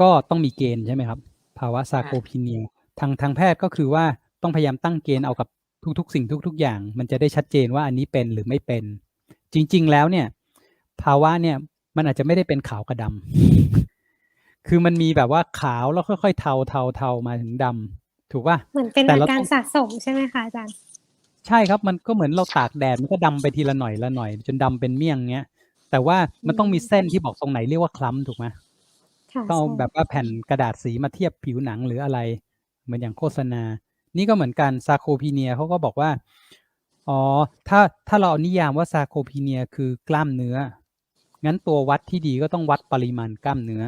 ก็ต้องมีเกณฑ์ใช่ไหมครับ ภาวะซาโคพีเนียทางทางแพทย์ก็คือว่าต้องพยายามตั้งเกณฑ์เอากับทุกๆ สิ่งทุก ๆ อย่าง มันจะได้ชัดเจนว่าอันนี้เป็นหรือไม่เป็น จริง ๆ แล้วเนี่ย ภาวะเนี่ยมันอาจจะไม่ได้เป็นขาวกับดำคือมันมีแบบว่าขาวแล้วค่อยๆเทาเทาเทามาถึงดำถูกป่ะเหมือนเป็นแต่อาเราการต้องสะสมใช่ไหมคะอาจารย์ใช่ครับมันก็เหมือนเราตากแดดมันก็ดำไปทีละหน่อยละหน่อย จนดำเป็นเมี่ยงเงี้ยแต่ว่ามันต้องมีเส้นที่บอกตรงไหนเรียกว่าคล้ำถูกไหมค่ะ ต้องเอาใช่แบบว่าแผ่นกระดาษสีมาเทียบผิวหนังหรืออะไร เหมือนอย่างโฆษณา นี่ก็เหมือนกันซาโคพีเนียเขาก็บอกว่า อ๋อ ถ้าถ้าเราเอานิยามว่าซาโคพีเนียคือกล้ามเนื้อ งั้นตัววัดที่ดีก็ต้องวัดปริมาณกล้ามเนื้อ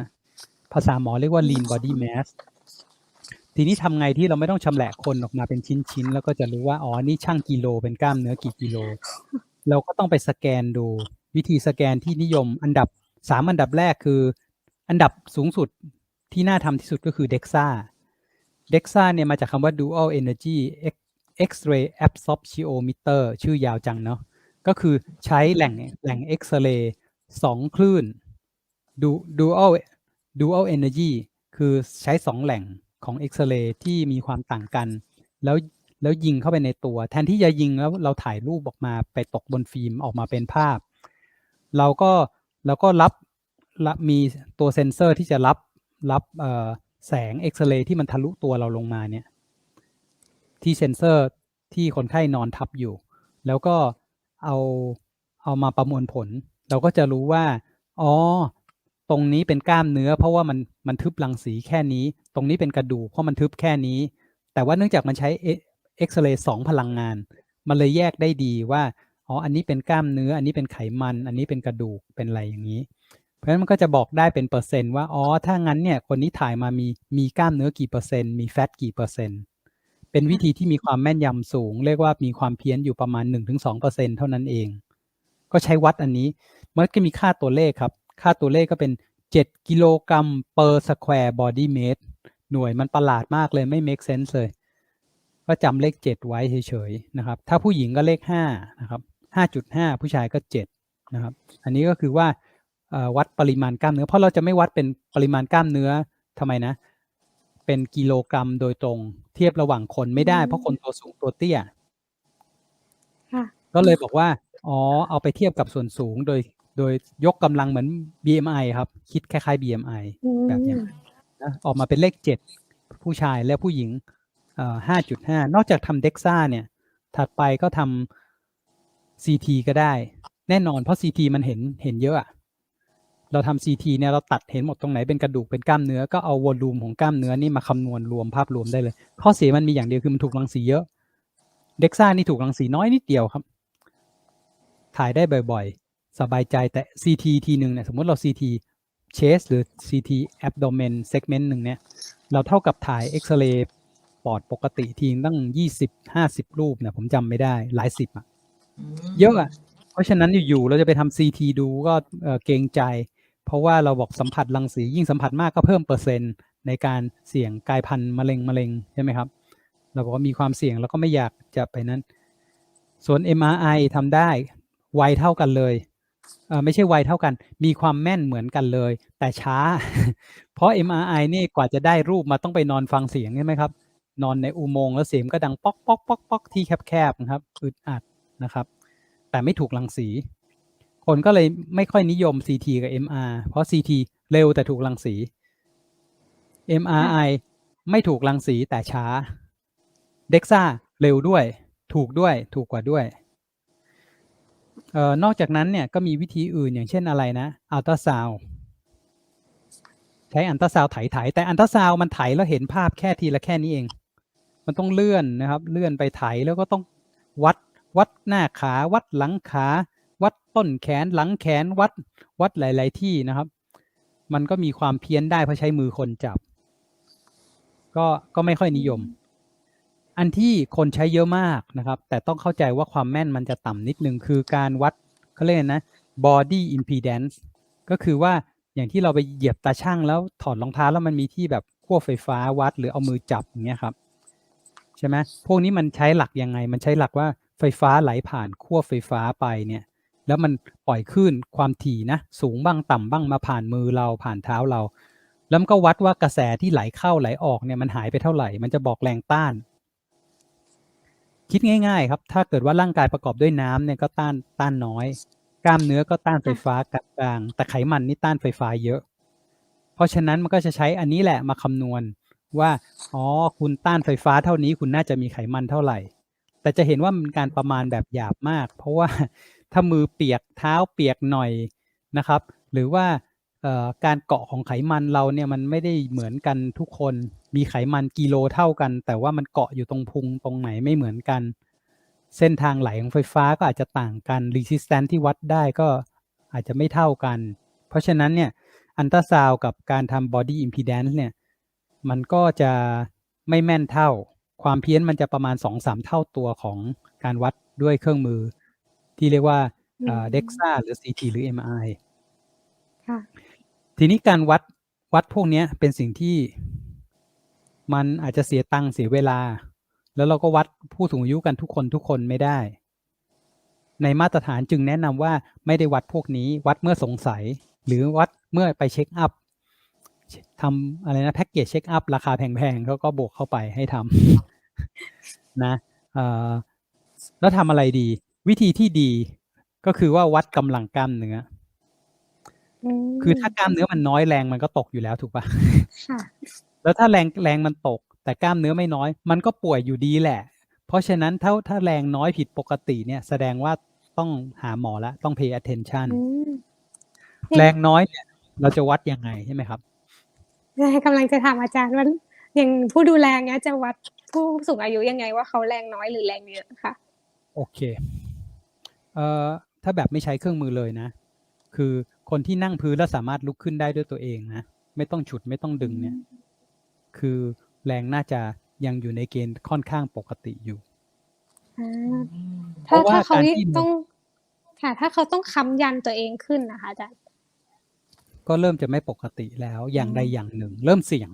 ภาษาหมอเรียกว่า lean body mass ทีนี้ทำไงที่เราไม่ต้องชำแหละคนออกมาเป็นชิ้นๆ แล้วก็จะรู้ว่า อ๋อ นี่ช่างกิโลเป็นกล้ามเนื้อกี่กิโล เราก็ต้องไปสแกนดู วิธีสแกนที่นิยมอันดับสามอันดับแรกคือ อันดับสูงสุดที่น่าทำที่สุดก็คือ DEXA DEXA เนี่ยมาจากคำว่า Dual Energy X-ray Absorptiometer ชื่อยาวจังเนาะก็คือใช้แหล่งแหล่งเอ็กซเรย์สองคลื่น Dual Dual Energy คือใช้สองแหล่งของเอ็กซเรย์ที่มีความต่างกัน แล้วแล้วยิงเข้าไปในตัว แทนที่จะยิงแล้วเราถ่ายรูปออกมาไปตกบนฟิล์มออกมาเป็นภาพ เราก็เราก็รับ มีตัวเซ็นเซอร์ที่จะรับรับแสงเอ็กซเรย์ที่มันทะลุตัวเราลงมาเนี่ย ที่เซ็นเซอร์ที่คนไข้นอนทับอยู่ แล้วก็เอาเอามาประมวลผล เราก็จะรู้ว่า อ๋อ ตรงนี้เป็นกล้ามเนื้อ เพราะว่ามันมันทึบรังสีแค่นี้ ตรงนี้เป็นกระดูกเพราะมันทึบแค่นี้ แต่ว่าเนื่องจากมันใช้เอ็กซเรย์สองพลังงาน มันเลยแยกได้ดีว่า อ๋อ อันนี้เป็นกล้ามเนื้อ อันนี้เป็นไขมัน อันนี้เป็นกระดูก เป็นอะไรอย่างนี้ เพราะฉะนั้นมันก็จะบอกได้เป็นเปอร์เซ็นต์ว่าอ๋อถ้างั้นเนี่ยคนนี้ถ่ายมามีมีกล้ามเนื้อกี่เปอร์เซ็นต์มีแฟตกี่เปอร์เซ็นต์เป็นวิธีที่มีความแม่นยำสูง เรียกว่ามีความเพี้ยนอยู่ประมาณ 1-2%เท่านั้นเอง ก็ใช้วัดอันนี้มันก็มีค่าตัวเลขครับ ค่าตัวเลขก็เป็น 7 กิโลกรัม per square body meter หน่วยมันประหลาดมากเลยไม่ make sense เลย ก็จำเลข 7 ไว้เฉยๆนะครับ ถ้าผู้หญิงก็เลข5นะครับ5.5 ผู้ชายก็ 7 นะครับ อันนี้ก็คือว่า วัดปริมาณกล้ามเนื้อ เพราะเราจะไม่วัดเป็นปริมาณกล้ามเนื้อทำไมนะ เป็นกิโลกรัมโดยตรง เทียบระหว่างคนไม่ได้ เพราะคนตัวสูงตัวเตี้ยค่ะก็เลยบอกว่า อ๋อ เอาไปเทียบกับส่วนสูงโดย โดยยกกำลังเหมือน BMI ครับ คิดคล้ายๆ BMI อืมแบบเนี้ยนะออกมาเป็นเลขเจ็ดผู้ชายและผู้หญิงเอ่อห้าจุดห้านอกจากทำเด็กซ่าเนี่ย ถัดไปก็ทำ CT ก็ได้ แน่นอนเพราะ CT มันเห็นเห็นเยอะอะ เราทำ CT เนี่ยเราตัดเห็นหมดตรงไหนเป็นกระดูกเป็นกล้ามเนื้อก็เอาวอลลุ่มของกล้ามเนื้อนี่มาคำนวณรวมภาพรวมได้เลย ข้อเสียมันมีอย่างเดียวคือมันถูกรังสีเยอะ เด็กซ่านี่ถูกรังสีน้อยนิดเดียวครับ ถ่ายได้บ่อยๆ สบายใจแต่ CT ทีหนึ่งเนี่ยสมมติเรา CT chest หรือ CT abdomen segment หนึ่งเนี่ยเราเท่ากับถ่ายเอ็กซเรย์ปอดปกติทีตั้งยี่สิบห้าสิบรูปเนี่ยผมจำไม่ได้หลายสิบอะเยอะอะเพราะฉะนั้นอยู่ๆเราจะไปทำ CT ดูก็เอ่อเกรงใจ เพราะว่าเราบอกสัมผัสรังสียิ่งสัมผัสมากก็เพิ่มเปอร์เซ็นต์ในการเสี่ยงกลายพันธุ์มะเร็งมะเร็งใช่ไหมครับ เราบอกว่ามีความเสี่ยงแล้วก็ไม่อยากจะไปนั้น ส่วน MRI ทำได้ไวเท่ากันเลยเไม่ใช่ไวเท่ากัน มีความแม่นเหมือนกันเลย แต่ช้า เพราะ MRI นี่กว่าจะได้รูปมาต้องไปนอนฟังเสียงใช่ไหมครับ นอนในอุโมงค์แล้วเสียงก็ดังป๊อกป๊อกป๊อกป๊อกที่แคบๆนะครับอึดอัดนะครับ แต่ไม่ถูกรังสี คนก็เลยไม่ค่อยนิยม CT กับ MR เพราะ CT เร็วแต่ถูกรังสี MRI ไม่ถูกรังสีแต่ช้า DEXA เร็วด้วย ถูกด้วยถูกกว่าด้วยเอ่อนอกจากนั้นเนี่ยก็มีวิธีอื่นอย่างเช่นอะไรนะอัลตราซาวใช้อัลตราซาวไถๆแต่อัลตราซาวมันไถแล้วเห็นภาพแค่ทีละแค่นี้เอง มันต้องเลื่อนนะครับ เลื่อนไปไถแล้วก็ต้องวัดวัดหน้าขาวัดหลังขา วัดต้นแขนหลังแขนวัดวัดหลาย ๆ ที่นะครับ มันก็มีความเพี้ยนได้เพราะใช้มือคนจับ ก็ก็ไม่ค่อยนิยม อันที่คนใช้เยอะมากนะครับ แต่ต้องเข้าใจว่าความแม่นมันจะต่ำนิดนึงคือการวัดเขาเรียกนะ body impedance ก็คือว่าอย่างที่เราไปเหยียบตาช่างแล้วถอดรองเท้าแล้วมันมีที่แบบขั้วไฟฟ้าวัดหรือเอามือจับอย่างเงี้ยครับใช่ไหมพวกนี้มันใช้หลักยังไง มันใช้หลักว่าไฟฟ้าไหลผ่านขั้วไฟฟ้าไปเนี่ย แล้วมันปล่อยคลื่นความถี่นะ สูงบ้างต่ำบ้างมาผ่านมือเราผ่านเท้าเรา แล้วมันก็วัดว่ากระแสที่ไหลเข้าไหลออกเนี่ยมันหายไปเท่าไหร่ มันจะบอกแรงต้าน คิดง่ายๆ ครับ ถ้าเกิดว่าร่างกายประกอบด้วยน้ำเนี่ยก็ต้านต้านน้อย กล้ามเนื้อก็ต้านไฟฟ้ากลางแต่ไขมันนี่ต้านไฟฟ้าเยอะ เพราะฉะนั้นมันก็จะใช้อันนี้แหละมาคำนวณว่าอ๋อคุณต้านไฟฟ้าเท่านี้ คุณน่าจะมีไขมันเท่าไหร่ แต่จะเห็นว่ามันการประมาณแบบหยาบมาก เพราะว่า ถ้ามือเปียกเท้าเปียกหน่อยนะครับ หรือว่าการเกาะของไขมันเราเนี่ยมันไม่ได้เหมือนกันทุกคน มีไขมันกิโลเท่ากัน แต่ว่ามันเกาะอยู่ตรงพุงตรงไหนไม่เหมือนกัน เส้นทางไหลของไฟฟ้าก็อาจจะต่างกัน resistance ที่วัดได้ก็อาจจะไม่เท่ากัน เพราะฉะนั้นเนี่ยอันตราซาวกับการทำ body impedance เนี่ยมันก็จะไม่แม่นเท่า ความเพี้ยนมันจะประมาณ 2-3 เท่าตัวของการวัดด้วยเครื่องมือ ที่เรียกว่าเอ่ออืม DEXA หรือ CT หรือ MRI ค่ะทีนี้การวัดวัดพวกเนี้ยเป็นสิ่งที่มันอาจจะเสียตังค์เสียเวลา แล้วเราก็วัดผู้สูงอายุกันทุกคนทุกคนไม่ได้ ในมาตรฐานจึงแนะนำว่าไม่ได้วัดพวกนี้ วัดเมื่อสงสัย หรือวัดเมื่อไปเช็คอัพทำอะไรนะแพ็กเกจเช็คอัพราคาแพงๆเขาก็บวกเข้าไปให้ทำนะเอ่อแล้วทำอะไรดี วิธีที่ดีก็คือว่าวัดกำลังกล้ามเนื้อมคือถ้ากล้ามเนื้อมันน้อยแรงมันก็ตกอยู่แล้วถูกปะค่ะ แล้วถ้าแรงแรงมันตก แต่กล้ามเนื้อไม่น้อย มันก็ป่วยอยู่ดีแหละ เพราะฉะนั้นถ้าถ้าแรงน้อยผิดปกติเนี่ยแสดงว่าต้องหาหมอแล้วต้อง pay attention อืมแรงน้อยเนี่ย เราจะวัดยังไงใช่ไหมครับกำลังจะถามอาจารย์ว่าอย่างผู้ดูแลเนี้ยจะวัดผู้สูงอายุยังไงว่าเขาแรงน้อยหรือแรงเยอะค่ะ โอเค เอ่อถ้าแบบไม่ใช้เครื่องมือเลยนะ คือคนที่นั่งพื้นแล้วสามารถลุกขึ้นได้ด้วยตัวเองนะไม่ต้องฉุดไม่ต้องดึงเนี่ย คือแรงน่าจะยังอยู่ในเกณฑ์ค่อนข้างปกติอยู่ อ่าเพถ้าราะว่าถ้าเขาการที่ต้องค่ะ ถ้าเขาต้องค้ำยันตัวเองขึ้นนะคะอาจารย์ก็เริ่มจะไม่ปกติแล้วอย่างใดอย่างหนึ่ง เริ่มเสี่ยง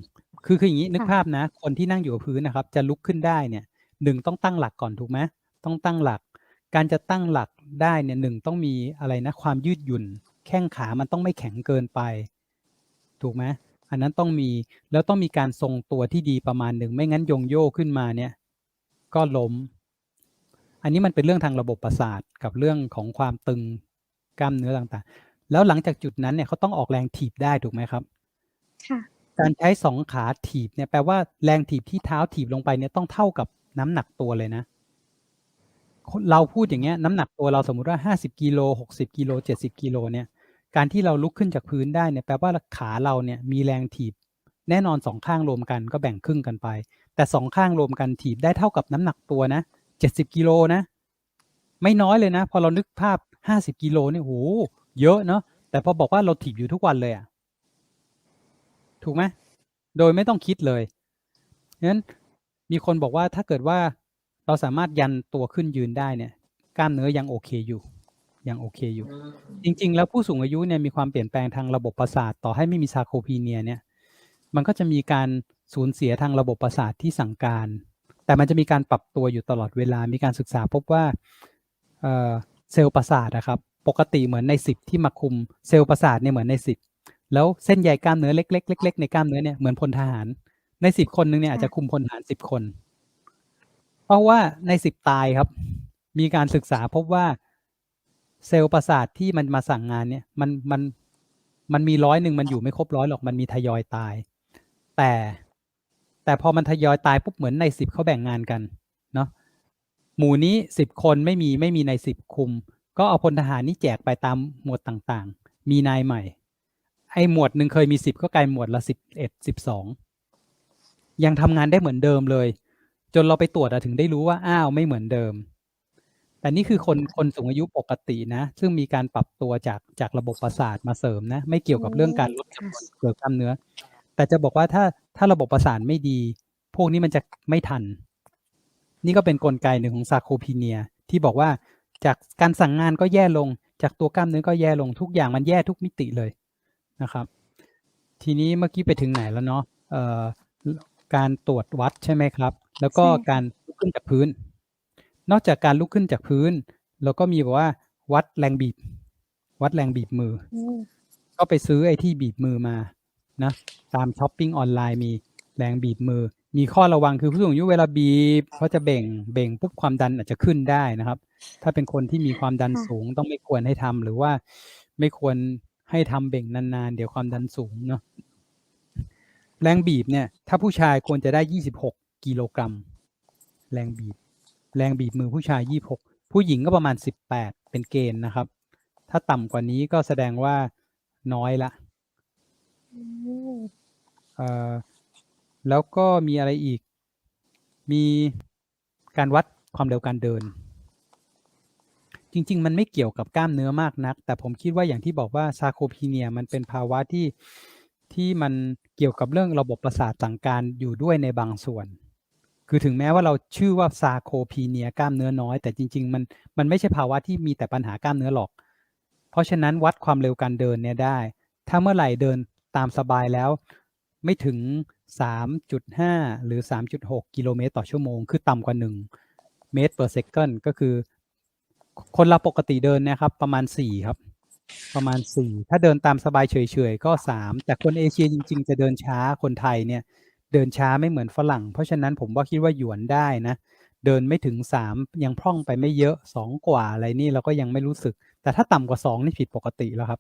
คือคืออย่างนี้นึกค่ะ ภาพนะ คนที่นั่งอยู่กับพื้นนะครับ จะลุกขึ้นได้เนี่ยหนึ่งต้องตั้งหลักก่อนถูกไหมต้องตั้งหลัก การจะตั้งหลักได้เนี่ยหนึ่งต้องมีอะไรนะความยืดหยุ่น แข้งขามันต้องไม่แข็งเกินไป ถูกไหมอันนั้นต้องมีแล้วต้องมีการทรงตัวที่ดีประมาณหนึ่งไม่งั้นโยงโย่ขึ้นมาเนี่ย ก็ล้ม อันนี้มันเป็นเรื่องทางระบบประสาทกับเรื่องของความตึงกล้ามเนื้อต่างๆ แล้วหลังจากจุดนั้นเนี่ยเขาต้องออกแรงถีบได้ถูกไหมครับค่ะการใช้สองขาถีบเนี่ยแปลว่าแรงถีบที่เท้าถีบลงไปเนี่ยต้องเท่ากับน้ำหนักตัวเลยนะคน เราพูดอย่างเงี้ยน้ำหนักตัวเราสมมุติว่าห้าสิบกิโลหกสิบกิโลเจ็ดสิบกิโลเนี่ย การที่เราลุกขึ้นจากพื้นได้เนี่ยแปลว่าขาเราเนี่ยมีแรงถีบ แน่นอนสองข้างรวมกันก็แบ่งครึ่งกันไป แต่สองข้างรวมกันถีบได้เท่ากับน้ำหนักตัวนะเจ็ดสิบกิโลนะ ไม่น้อยเลยนะ พอเรานึกภาพห้าสิบกิโลเนี่ยโหเยอะเนาะแต่พอบอกว่าเราถีบอยู่ทุกวันเลยอะถูกไหมโดยไม่ต้องคิดเลยงั้นมีคนบอกว่าถ้าเกิดว่า เราสามารถยันตัวขึ้นยืนได้เนี่ย กล้ามเนื้อยังโอเคอยู่ ยังโอเคอยู่ จริง ๆ แล้วผู้สูงอายุเนี่ยมีความเปลี่ยนแปลงทางระบบประสาทต่อให้ไม่มีซาโคพีเนียเนี่ย มันก็จะมีการสูญเสียทางระบบประสาทที่สั่งการ แต่มันจะมีการปรับตัวอยู่ตลอดเวลา มีการศึกษาพบว่าเเซลล์ประสาทนะครับ ปกติเหมือนในสิบที่มาคุมเซลล์ประสาทเนี่ยเหมือนในสิบแล้วเส้นใยกล้ามเนื้อเล็กๆเล็กๆในกล้ามเนื้อเนี่ยเหมือนพลทหาร ในสิบคนหนึ่งเนี่ยอาจจะคุมพลทหารสิบคน เพราะว่าในสิบตายครับ มีการศึกษาพบว่าเซลล์ประสาทที่มันมาสั่งงานเนี่ย มันมันมันมีร้อยหนึ่งมันอยู่ไม่ครบร้อยหรอกมันมีทยอยตาย แต่แต่พอมันทยอยตายปุ๊บเหมือนในสิบเขาแบ่งงานกันเนาะหมู่นี้สิบคนไม่มีไม่มีในสิบคุม ก็เอาพลทหารนี่แจกไปตามหมวดต่างๆ มีนายใหม่ ไอ้หมวดหนึ่งเคยมีสิบก็กลายหมวดละสิบเอ็ดสิบสองยังทำงานได้เหมือนเดิมเลย จนเราไปตรวจอะถึงได้รู้ว่าอ้าวไม่เหมือนเดิม แต่นี่คือคนคนสูงอายุปกตินะ ซึ่งมีการปรับตัวจากจากระบบประสาทมาเสริมนะ ไม่เกี่ยวกับเรื่องการลดจำนวนเกลือกล้ามเนื้อ แต่จะบอกว่าถ้าถ้าระบบประสาทไม่ดี พวกนี้มันจะไม่ทัน นี่ก็เป็นนกลไกหนึ่งของซาโคพีเนีย ที่บอกว่าจากการสั่งงานก็แย่ลง จากตัวกล้ามเนื้อก็แย่ลงทุกอย่างมันแย่ทุกมิติเลยนะครับ ทีนี้เมื่อกี้ไปถึงไหนแล้วเนาะเอ่อการตรวจวัดใช่ไหมครับ แล้วก็ใช่ค่ะการลุกขึ้นจากพื้น นอกจากการลุกขึ้นจากพื้น เราก็มีแบบว่า วัดแรงบีบ วัดแรงบีบมือ อืมก็ไปซื้อไอ้ที่บีบมือมานะตามช้อปปิ้งออนไลน์มีแรงบีบมือ มีข้อระวังคือผู้สูงอายุเวลาบีบเขาจะเบ่งเบ่งปุ๊บความดันอาจจะขึ้นได้นะครับ ถ้าเป็นคนที่มีความดันค่ะสูงต้องไม่ควรให้ทำหรือว่าไม่ควรให้ทำเบ่งนานๆ เดี๋ยวความดันสูงเนาะแรงบีบเนี่ย ถ้าผู้ชายควรจะได้26กิ โลกรัม แรงบีบ แรงบีบมือผู้ชาย 26 ผู้หญิงก็ประมาณ 18 เป็นเกณฑ์นะครับ ถ้าต่ำกว่านี้ก็แสดงว่าน้อยละอืมเอ่อแล้วก็มีอะไรอีก มีการวัดความเร็วการเดิน จริง ๆ มันไม่เกี่ยวกับกล้ามเนื้อมากนัก แต่ผมคิดว่าอย่างที่บอกว่าซาโคพีเนียมันเป็นภาวะที่ที่มันเกี่ยวกับเรื่องระบบประสาทสั่งการอยู่ด้วยในบางส่วน คือถึงแม้ว่าเราชื่อว่าซาโคพีเนียกล้ามเนื้อน้อย แต่จริง ๆ มันมันไม่ใช่ภาวะที่มีแต่ปัญหากล้ามเนื้อหรอก เพราะฉะนั้นวัดความเร็วการเดินเนี่ยได้ ถ้าเมื่อไหร่เดินตามสบายแล้ว ไม่ถึง 3.5 หรือ 3.6 กิโลเมตรต่อชั่วโมง คือต่ำกว่า 1 เมตร per second ก็คือ คนเราปกติเดินนะครับ ประมาณ 4 ครับ ประมาณ 4 ถ้าเดินตามสบายเฉยๆ ก็ 3 แต่คนเอเชียจริง ๆ จะเดินช้าคนไทยเนี่ย เดินช้าไม่เหมือนฝรั่ง เพราะฉะนั้นผมว่าคิดว่าหยวนได้นะ เดินไม่ถึง 3 ยังพร่องไปไม่เยอะ 2 กว่าอะไรนี่เราก็ยังไม่รู้สึก แต่ถ้าต่ำกว่า 2 นี่ผิดปกติแล้วครับ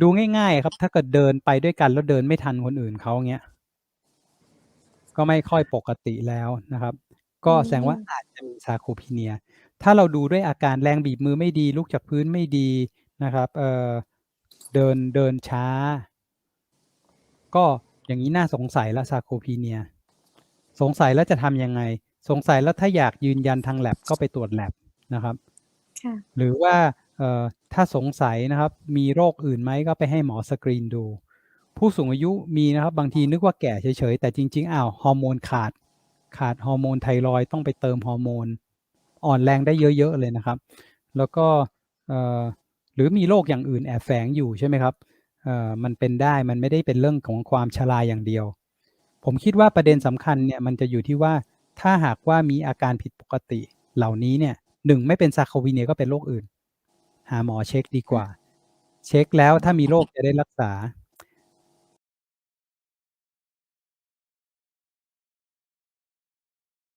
ดูง่าย ๆ ครับ ถ้าเกิดเดินไปด้วยกันแล้วเดินไม่ทันคนอื่นเขาเงี้ยก็ไม่ค่อยปกติแล้วนะครับ ก็แสดงว่าอาจจะมีซาโคพีเนีย ถ้าเราดูด้วยอาการแรงบีบมือไม่ดี ลุกจากพื้นไม่ดีนะครับเอ่อเดินเดินช้า ก็ อย่างนี้น่าสงสัยแล้วซาโคพีเนีย สงสัยแล้วจะทำยังไง สงสัยแล้วถ้าอยากยืนยันทางแลบก็ไปตรวจแลบนะครับค่ะหรือว่าเอ่อถ้าสงสัยนะครับ มีโรคอื่นไหมก็ไปให้หมอสกรีนดู ผู้สูงอายุมีนะครับ บางทีนึกว่าแก่เฉยๆ แต่จริง ๆอ้าวฮอร์โมนขาด ขาดฮอร์โมนไทรอยด์ต้องไปเติมฮอร์โมน อ่อนแรงได้เยอะๆเลยนะครับ แล้วก็เอ่อหรือมีโรคอย่างอื่นแอบแฝงอยู่ใช่ไหมครับ เอ่อมันเป็นได้มันไม่ได้เป็นเรื่องของความชราอย่างเดียว ผมคิดว่าประเด็นสำคัญเนี่ยมันจะอยู่ที่ว่าถ้าหากว่ามีอาการผิดปกติเหล่านี้เนี่ยหนึ่งไม่เป็นซาโควีเนียก็เป็นโรคอื่น หาหมอเช็คดีกว่า เช็คแล้วถ้ามีโรคจะได้รักษา